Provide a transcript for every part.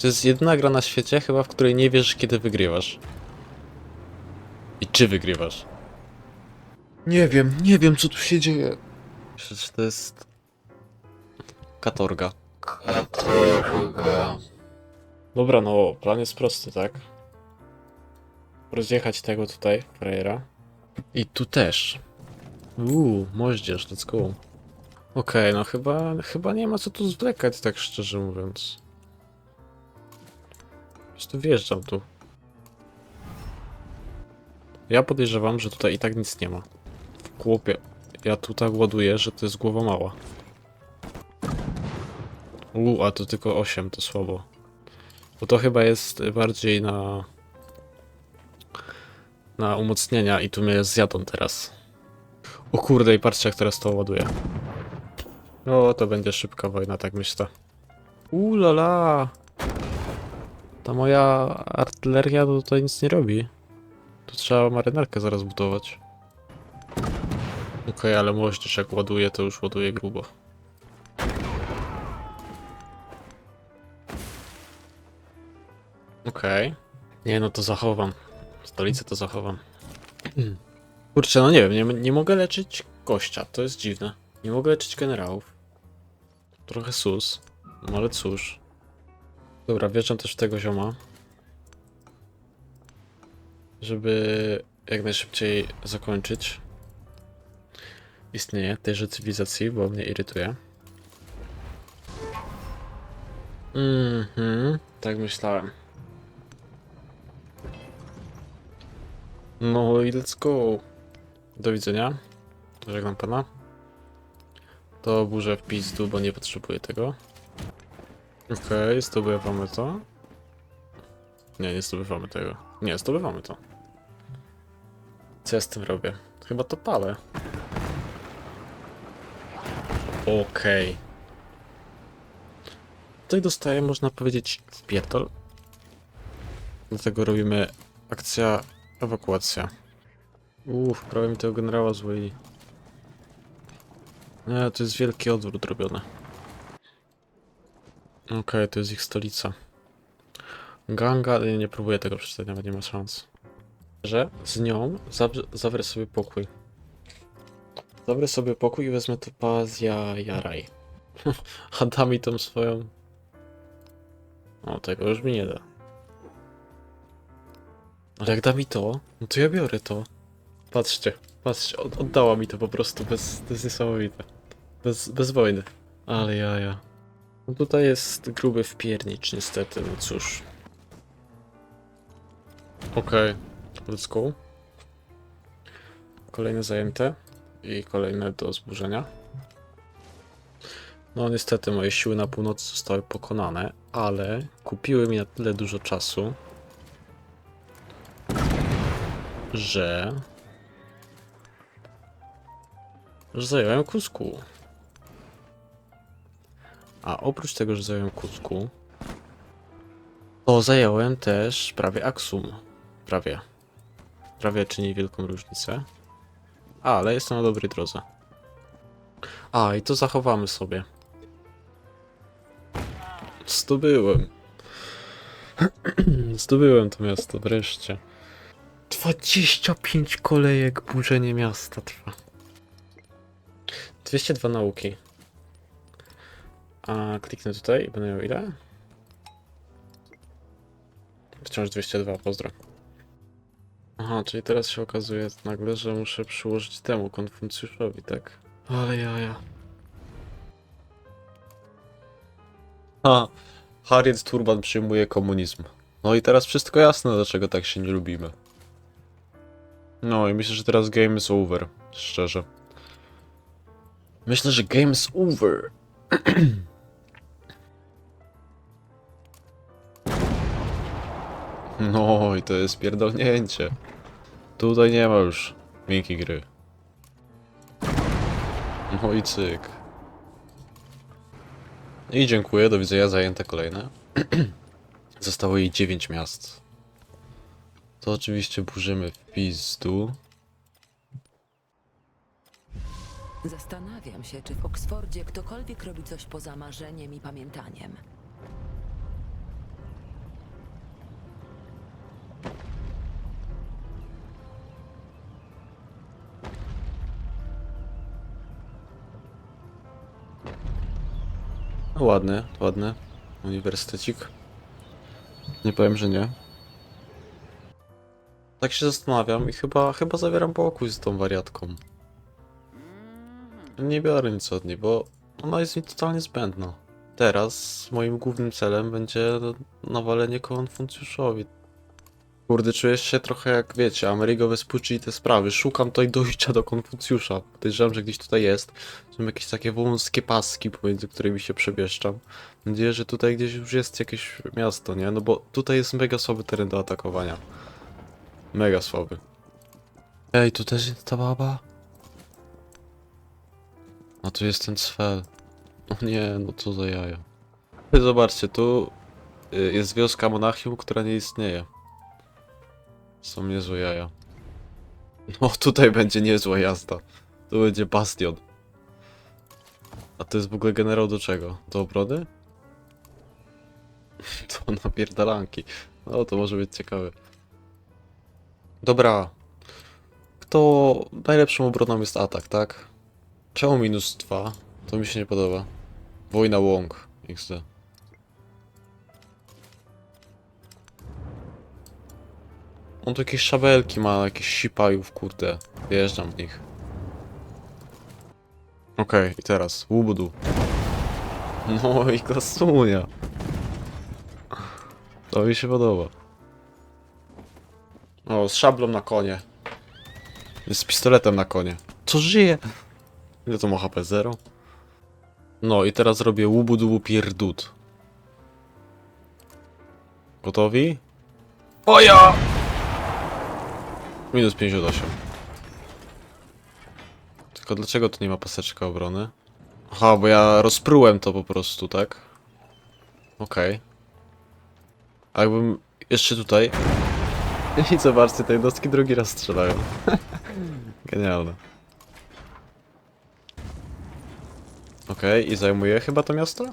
To jest jedyna gra na świecie chyba, w której nie wiesz kiedy wygrywasz. I czy wygrywasz. Nie wiem, nie wiem co tu się dzieje. Przecież to jest... Katorga. Katorga. Dobra, no, plan jest prosty, tak? Rozjechać tego tutaj, frajera. I tu też. Uuu, moździerz, let's go. Okej, no chyba, chyba nie ma co tu zwlekać, tak szczerze mówiąc. Prostu wjeżdżam tu. Ja podejrzewam, że tutaj i tak nic nie ma. Chłopie, ja tutaj ładuję, że to jest głowa mała. Uuu, a to tylko 8, to słabo. Bo to chyba jest bardziej na... Na umocnienia i tu mnie zjadą teraz. O kurde, i patrzcie jak teraz to ładuje. O, to będzie szybka wojna, tak myślę. Ulala! Ta moja artyleria to tutaj nic nie robi. Tu trzeba marynarkę zaraz budować. Okej, ale moździerz jak ładuje, to już ładuje grubo. Okej. Nie, no to zachowam. Stolicę to zachowam. Kurczę, no nie wiem, nie, nie mogę leczyć gościa, to jest dziwne. Nie mogę leczyć generałów. Trochę sus, no ale cóż. Dobra, wjeżdżam też w tego zioma. Żeby jak najszybciej zakończyć istnienie tejże cywilizacji, bo mnie irytuje. Mhm, tak myślałem. No i let's go. Do widzenia. Żegnam pana. To burzę w pizdu, bo nie potrzebuję tego. Okej, zdobywamy to. Nie, nie zdobywamy tego. Nie, zdobywamy to. Co ja z tym robię? Chyba to palę. Okej. Tutaj dostaję, można powiedzieć, w pierdol. Dlatego robimy akcja ewakuacja. Uff, prawie mi tego generała złoili. Nie, to jest wielki odwrót robiony. Okej, to jest ich stolica. Ganga, nie, nie próbuję tego przeczytać, nawet nie ma szans. Że z nią zawrę, sobie pokój. Zawrę sobie pokój i wezmę tu Pazja Jaraj. A da mi tą swoją... O, tego już mi nie da. Ale jak da mi to, no to ja biorę to. Patrzcie, patrzcie, od, oddała mi to po prostu, bez, to jest niesamowite. Bez, bez wojny. Ale jaja. No tutaj jest gruby wpiernicz niestety, no cóż. Okej, let's go. Kolejne zajęte i kolejne do zburzenia. No niestety moje siły na północy zostały pokonane, ale kupiły mi na tyle dużo czasu, że... że zająłem Kusku. A oprócz tego, że zająłem Kusku, to zająłem też prawie Aksum. Prawie. Prawie czyni wielką różnicę. Ale jestem na dobrej drodze. A, i to zachowamy sobie. Zdobyłem. Zdobyłem to miasto, wreszcie. 25 kolejek burzenie miasta trwa. 202 nauki. A kliknę tutaj i będę miał ile? Wciąż 202, pozdro. Aha, czyli teraz się okazuje nagle, że muszę przyłożyć temu Konfucjuszowi, tak? Ale jaja. Ha, Harriet Turban przyjmuje komunizm. No i teraz wszystko jasne, dlaczego tak się nie lubimy. No i myślę, że teraz game is over, szczerze. Myślę, że game is over. No i to jest pierdolnięcie. Tutaj nie ma już miękkiej gry. No i cyk. I dziękuję, do widzenia, zajęte kolejne. Zostało jej 9 miast. To oczywiście burzymy w pizdu. Zastanawiam się, czy w Oksfordzie ktokolwiek robi coś poza marzeniem i pamiętaniem. Ładny, ładny. Uniwersytecik. Nie powiem, że nie. Tak się zastanawiam i chyba, chyba zawieram pokój z tą wariatką. Nie biorę nic od niej, bo ona jest mi totalnie zbędna. Teraz moim głównym celem będzie nawalenie Konfucjuszowi. Kurde, czujesz się trochę jak, wiecie, Amerigo Vespucci i te sprawy. Szukam tutaj dojścia do Konfucjusza. Podejrzewam, że gdzieś tutaj jest. Są jakieś takie wąskie paski, pomiędzy którymi się przebieszczam. Mam nadzieję, że tutaj gdzieś już jest jakieś miasto, nie? No bo tutaj jest mega słaby teren do atakowania. Mega słaby. Ej, tu też jest ta baba? A tu jest ten cfel. O nie, no co za jaja. Zobaczcie, tu y, jest wioska Monachium, która nie istnieje. Są niezłe jaja. No tutaj będzie niezła jazda. Tu będzie bastion. A to jest w ogóle generał do czego? Do obrony? To napierdalanki. No to może być ciekawe. Dobra. Kto najlepszą obroną jest atak, tak? Czemu minus 2? To mi się nie podoba. Wojna łąk. XD. On tu jakieś szabelki ma, jakieś sipajów, kurde. Wjeżdżam w nich. Okej, i teraz łubudu. No i klasunia. To mi się podoba. O, z szablą na konie. Z pistoletem na konie. Co żyje? Ile to ma HP? Zero? No i teraz robię łubu-dubu pierdut. Gotowi? Oja! Minus 58. Tylko dlaczego tu nie ma paseczka obrony? Aha, bo ja rozprułem to po prostu, tak? Okej. A jakbym jeszcze tutaj... I zobaczcie, te jednostki drugi raz strzelają. Genialne. Okej, i zajmuję chyba to miasto?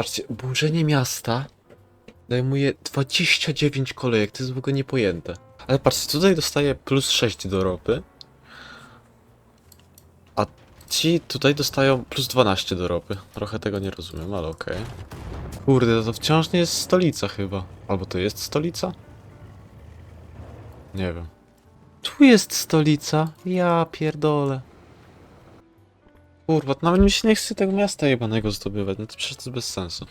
Patrzcie, burzenie miasta zajmuje 29 kolejek, to jest w ogóle niepojęte. Ale patrzcie, tutaj dostaję plus 6 do ropy. A ci tutaj dostają plus 12 do ropy. Trochę tego nie rozumiem, ale okej. Kurde, to wciąż nie jest stolica chyba. Albo to jest stolica? Nie wiem. Tu jest stolica. Ja pierdolę. Kurwa, nawet mi się nie chce tego miasta jebanego zdobywać. No to przecież to jest bez sensu.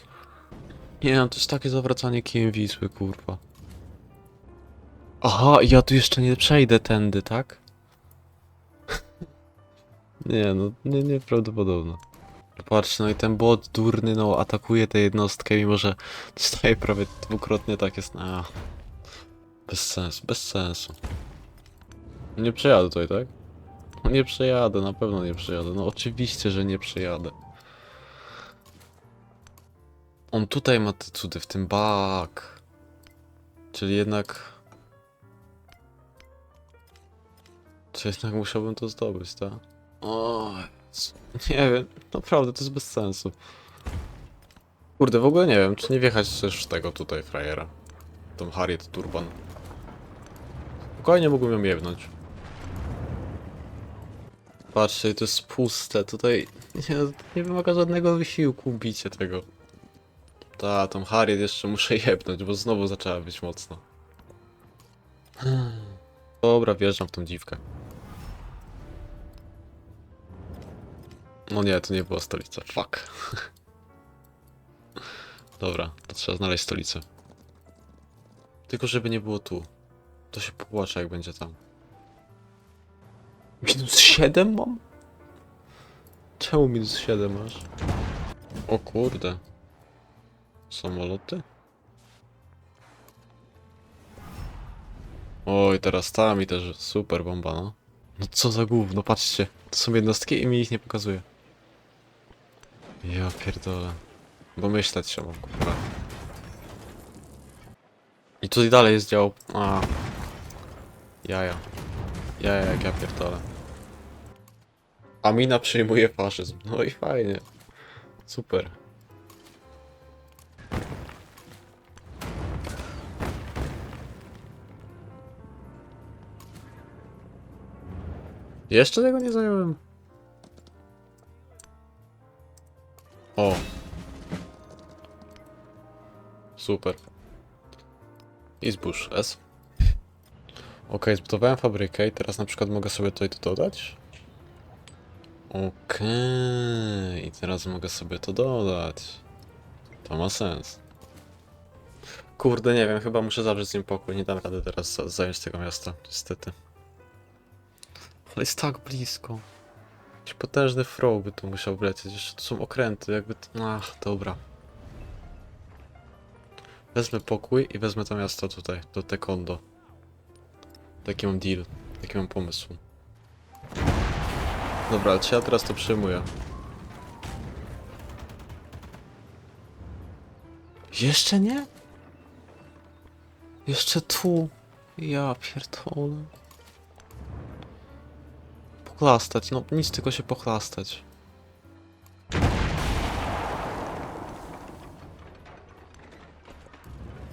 Nie no, to jest takie zawracanie kijem Wisły, kurwa. Aha, ja tu jeszcze nie przejdę tędy, tak? nie no, nie, nieprawdopodobne. Patrz, no i ten bot durny, no, atakuje tę jednostkę, mimo że dostaje prawie dwukrotnie tak jest. A, bez sensu, bez sensu. Nie przejadę tutaj, tak? No Nie przejadę, na pewno nie przejadę. No oczywiście, że nie przejadę. On tutaj ma te cudy, w tym bak. Czyli jednak... Czy jednak musiałbym to zdobyć, tak? O, nie wiem, naprawdę to jest bez sensu. Kurde, w ogóle nie wiem, czy nie wjechać też w tego tutaj frajera. Tą Harriet Turban. Spokojnie mógłbym ją jebnąć. Patrzcie, to jest puste, tutaj nie, nie wymaga żadnego wysiłku bicie tego. Ta, tą Harriet jeszcze muszę jebnąć, bo znowu zaczęła być mocno. Dobra, wjeżdżam w tą dziwkę. No nie, to nie była stolica, fuck. Dobra, to trzeba znaleźć stolicę. Tylko żeby nie było tu. To się popłacze jak będzie tam. Minus 7 mam? Czemu minus 7 masz? O kurde. Samoloty? Oj, teraz ta mi też super bomba, no. No co za gówno, patrzcie. To są jednostki i mi ich nie pokazuje. Ja pierdolę. Bo myśleć się mam, kurwa. I tutaj dalej jest dział... A. Jaja. Jaja, jak ja pierdolę. Amina przyjmuje faszyzm. No i fajnie. Super. Jeszcze tego nie zająłem. O. Super. I S. Ok, zbudowałem fabrykę i teraz na przykład mogę sobie tutaj to dodać. Okej, i teraz mogę sobie to dodać. To ma sens. Kurde, nie wiem, chyba muszę zawrzeć z nim pokój. Nie dam rady teraz za- zająć tego miasta, niestety. Ale jest tak blisko. Jakiś potężny throw by tu musiał wlecieć. Jeszcze tu są okręty, jakby... To... Ach, dobra. Wezmę pokój i wezmę to miasto tutaj, do Tekondo. Taki mam deal, taki mam pomysł. Dobra, ale ja teraz to przyjmuję? Jeszcze nie? Jeszcze tu. Ja pierdolę. Pochlastać, no nic tylko się pochlastać.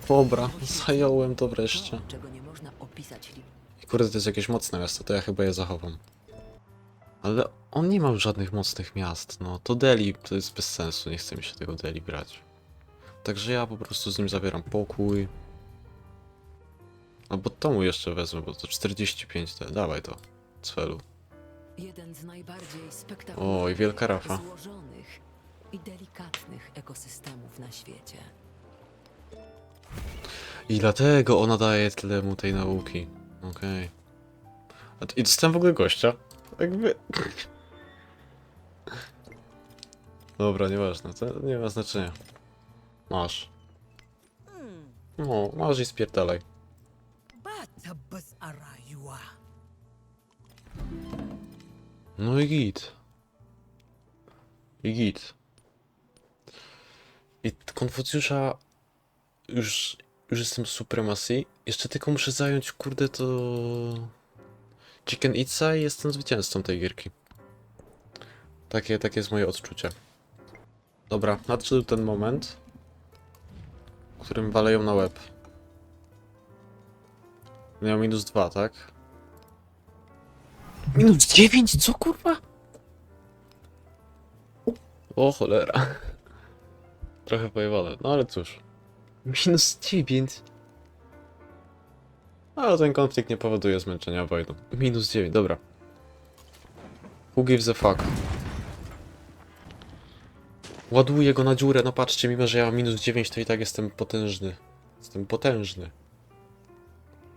Dobra, zająłem to wreszcie. Czego nie można opisać kurde, to jest jakieś mocne miasto, to ja chyba je zachowam. Ale on nie ma żadnych mocnych miast, no. To Delhi to jest bez sensu, nie chce mi się tego Delhi brać. Także ja po prostu z nim zawieram pokój. Albo to mu jeszcze wezmę, bo to 45 te, dawaj to. Celu. Jeden z najbardziej spektakularnych, O, i wielka rafa. złożonych i delikatnych ekosystemów na świecie. I dlatego ona daje tyle mu tej nauki. Okej. T- I dostałem w ogóle gościa. Jakby... Dobra, nieważne, to nie ma znaczenia. Masz. No, masz i spierdalaj. No i git. I git. I Konfucjusza już, już jestem supremacy. Jeszcze tylko muszę zająć, kurde, to... Chicken Itza i jestem zwycięzcą tej gierki. Takie, takie jest moje odczucie. Dobra, nadszedł ten moment, w którym waleją na łeb. Miał minus dwa, tak? Minus 9? Co kurwa? O cholera. Trochę pojebane, no ale cóż. Minus 9. Ale ten konflikt nie powoduje zmęczenia wojną. Minus 9, dobra. Who gives a fuck? Ładuję go na dziurę, no patrzcie, mimo że ja mam minus 9, to i tak jestem potężny. Jestem potężny.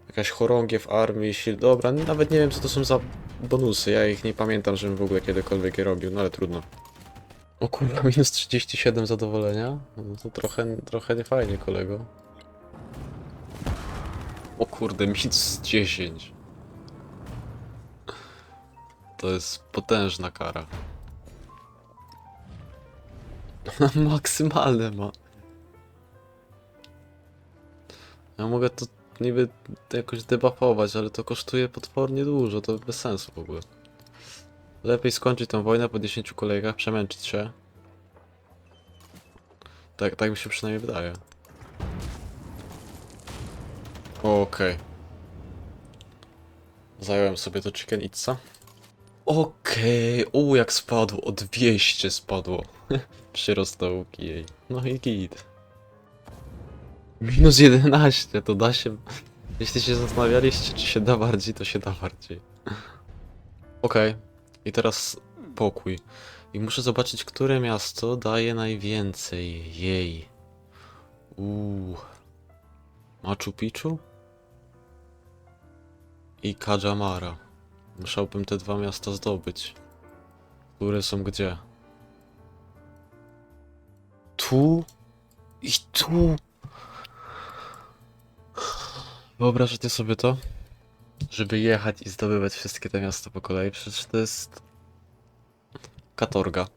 Jakaś chorągiew armii, sił... Dobra, nawet nie wiem co to są za bonusy, ja ich nie pamiętam, żebym w ogóle kiedykolwiek je robił, no ale trudno. O kurwa, minus 37 zadowolenia? No to trochę, trochę nie fajnie, kolego. O kurde, minus 10. To jest potężna kara. Ona maksymalne ma. Ja mogę to niby jakoś debuffować, ale to kosztuje potwornie dużo, to bez sensu w ogóle. Lepiej skończyć tę wojnę po 10 kolejkach, przemęczyć się. Tak, tak mi się przynajmniej wydaje. Okej. Zająłem sobie to chicken itza. Okej, u jak spadło, o 200 spadło. Przyrost nauki jej. No i git. Minus 11, to da się... Jeśli się zastanawialiście, czy się da bardziej, to się da bardziej. Okej. I teraz pokój. I muszę zobaczyć, które miasto daje najwięcej jej. Uuu. Machu Picchu? I Kajamara. Musiałbym te dwa miasta zdobyć. Które są gdzie? Tu i tu. Wyobrażacie sobie to? Żeby jechać i zdobywać wszystkie te miasta po kolei, przecież to jest... Katorga.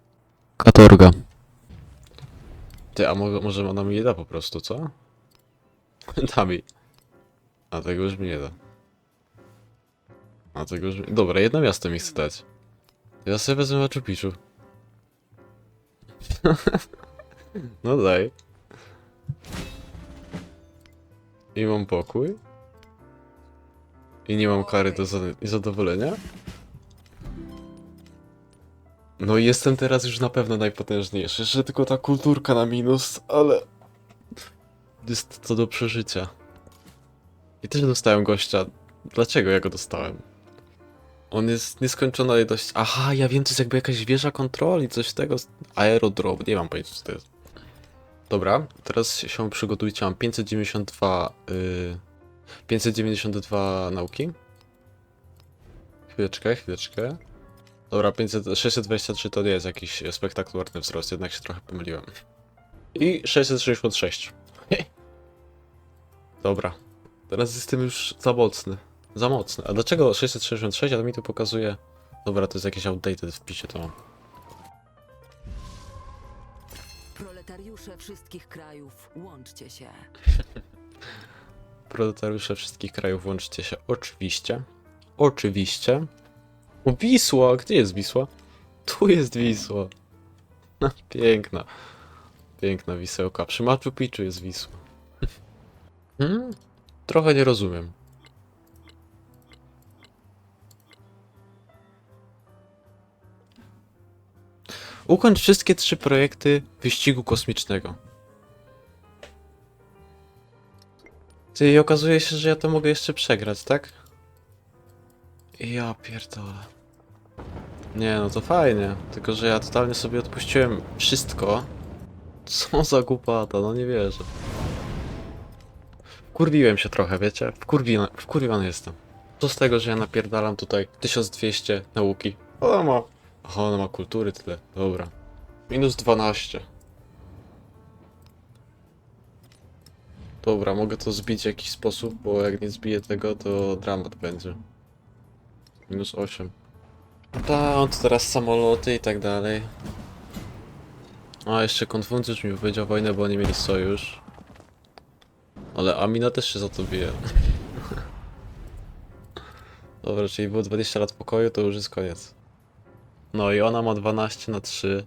Katorga. Ty, a mo może ona mi nie da po prostu, co? da mi. A tego już mi nie da. A tego już mi... Dobra, jedno miasto mi chce dać. Ja sobie wezmę Machu Picchu. no daj. I mam pokój. I nie mam kary do zadowolenia. No i jestem teraz już na pewno najpotężniejszy. Jeszcze tylko ta kulturka na minus, ale... Jest to do przeżycia. I też dostałem gościa. Dlaczego ja go dostałem? On jest nieskończona ilość... Aha, ja wiem, to jest jakby jakaś wieża kontroli, coś tego... Aerodrop, nie mam pojęcia co to jest. Dobra, teraz się przygotujcie, mam 592... Yy, 592 nauki. Chwileczkę, chwileczkę. Dobra, 500, 623 to nie jest jakiś spektakularny wzrost, jednak się trochę pomyliłem. I 666. Dobra. Teraz jestem już za mocny. Za mocny. A dlaczego 666? A to mi tu pokazuje... Dobra, to jest jakieś outdated wpisie to mam. Proletariusze wszystkich krajów, łączcie się. Proletariusze wszystkich krajów, łączcie się. Oczywiście. Oczywiście. O, Wisła! Gdzie jest Wisła? Tu jest Wisła. No, piękna. Piękna wisełka. Przy Machu Picchu jest Wisła. Hmm? Trochę nie rozumiem. Ukończ wszystkie trzy projekty wyścigu kosmicznego. Ty, i okazuje się, że ja to mogę jeszcze przegrać, tak? Ja pierdolę. Nie, no to fajnie. Tylko, że ja totalnie sobie odpuściłem wszystko. Co za głupota, no nie wierzę. Wkurwiłem się trochę, wiecie? Wkurwiony, wkurwiony jestem. Co z tego, że ja napierdalam tutaj 1200 nauki? Ona ma... Aha, ona ma kultury tyle. Dobra. Minus 12. Dobra, mogę to zbić w jakiś sposób, bo jak nie zbiję tego, to dramat będzie. Minus 8. Ta, on to teraz samoloty i tak dalej. A, jeszcze Konfucjusz mi wypowiedział wojnę, bo oni mieli sojusz. Ale Amina też się za to bije. Dobra, czyli było 20 lat pokoju, to już jest koniec. No i ona ma 12 na 3.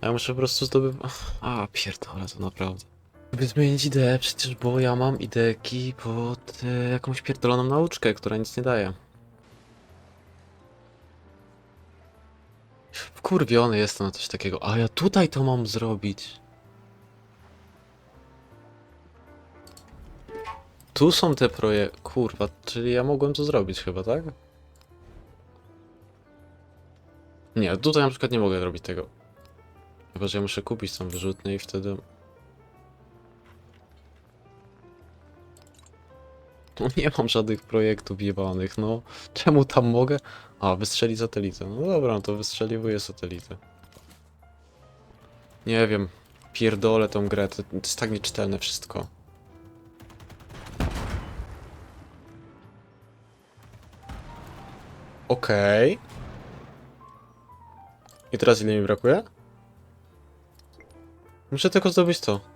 A ja muszę po prostu zdobyć... A, pierdolę to naprawdę. Żeby zmienić ideę, przecież bo ja mam ideki pod e, jakąś pierdoloną nauczkę, która nic nie daje. Wkurwiony jestem na coś takiego. A ja tutaj to mam zrobić. Tu są te projekty. Kurwa, czyli ja mogłem to zrobić chyba, tak? Nie, tutaj na przykład nie mogę zrobić tego. Chyba, że ja muszę kupić tam wyrzutnie i wtedy... No nie mam żadnych projektów jebanych, no. Czemu tam mogę? A, wystrzeli satelitę. No dobra, no to wystrzeliwuję satelitę. Nie wiem. Pierdolę tą grę, to, to jest tak nieczytelne wszystko. Okej. I teraz ile mi brakuje? Muszę tylko zdobyć to.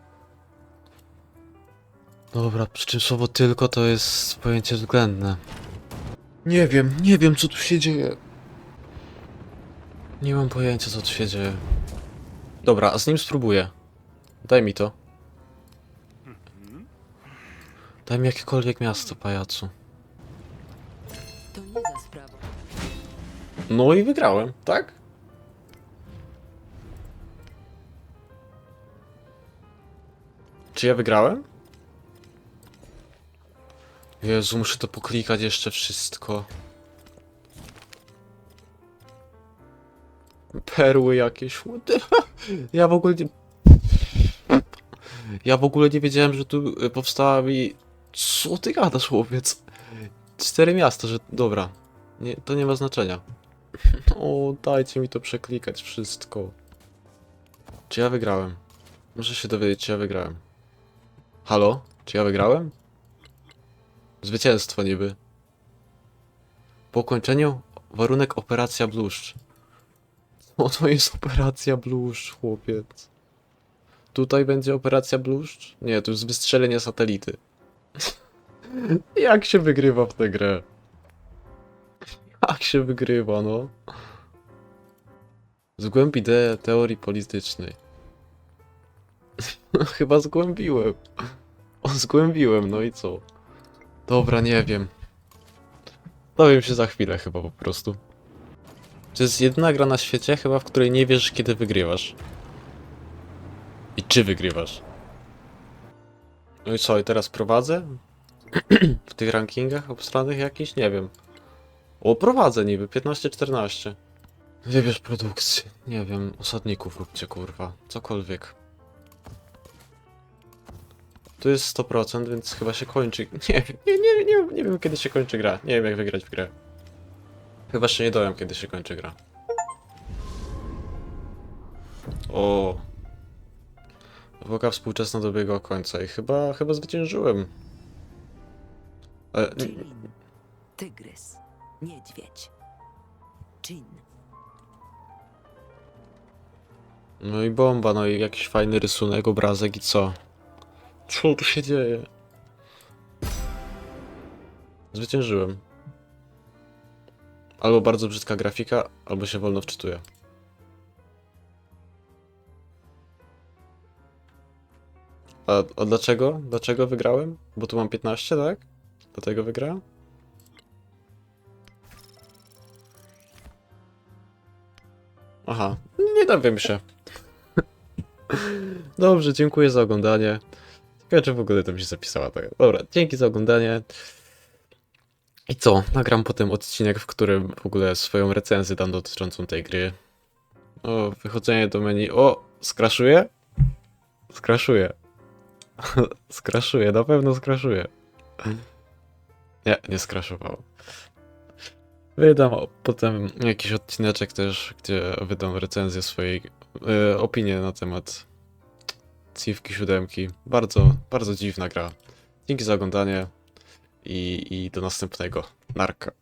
Dobra, przy czym słowo tylko to jest pojęcie względne. Nie wiem, nie wiem co tu się dzieje. Nie mam pojęcia co tu się dzieje. Dobra, a z nim spróbuję. Daj mi to. Daj mi jakiekolwiek miasto, pajacu. To nie za sprawą. No i wygrałem, tak? Czy ja wygrałem? Jezu, muszę to poklikać jeszcze wszystko. Perły jakieś. Ja w ogóle nie... Ja w ogóle nie wiedziałem, że tu y, powstała mi... Co ty gadasz, chłopiec? Cztery miasta, że... Dobra. Nie, to nie ma znaczenia. O, dajcie mi to przeklikać wszystko. Czy ja wygrałem? Muszę się dowiedzieć, czy ja wygrałem. Halo? Czy ja wygrałem? Zwycięstwo niby. Po ukończeniu warunek operacja bluszcz. O, to jest operacja bluszcz, chłopiec. Tutaj będzie operacja bluszcz? Nie, to jest wystrzelenie satelity. Jak się wygrywa w tę grę? Jak się wygrywa, no? Zgłęb ideę teorii politycznej. No, Chyba zgłębiłem. O, zgłębiłem, no i co? Dobra, nie wiem. Dowiem się za chwilę chyba po prostu. To jest jedyna gra na świecie chyba, w której nie wiesz kiedy wygrywasz. I czy wygrywasz. No i co, i teraz prowadzę? w tych rankingach obstranych jakiś? Nie wiem. O, prowadzę niby, 15-14. Wybierz produkcję. Nie wiem, osadników róbcie, kurwa. Cokolwiek. Tu jest 100%, więc chyba się kończy. Nie wiem, nie, nie, nie, nie wiem kiedy się kończy gra. Nie wiem jak wygrać w grę. Chyba się nie dowiem kiedy się kończy gra. O. Epoka współczesna dobiegła końca i chyba, chyba zwyciężyłem. Ale, Jin. Tygrys. Niedźwiedź. Jin. no i bomba, no i jakiś fajny rysunek, obrazek i co? Co tu się dzieje? Zwyciężyłem. Albo bardzo brzydka grafika, albo się wolno wczytuje. A, a dlaczego? Dlaczego wygrałem? Bo tu mam 15, tak? Dlatego wygrałem? Aha, nie dowiem się. Dobrze, dziękuję za oglądanie. Ciekawe, czy w ogóle to mi się zapisała. Tak. Dobra, dzięki za oglądanie. I co? Nagram potem odcinek, w którym w ogóle swoją recenzję dam dotyczącą tej gry. O, wychodzenie do menu. O, skraszuje? Skraszuje. skraszuje, na pewno skraszuje. Nie, nie skraszowało. Wydam potem jakiś odcineczek też, gdzie wydam recenzję swojej e, opinię na temat Ciwki siódemki. Bardzo, bardzo dziwna gra. Dzięki za oglądanie i, i do następnego. Narka.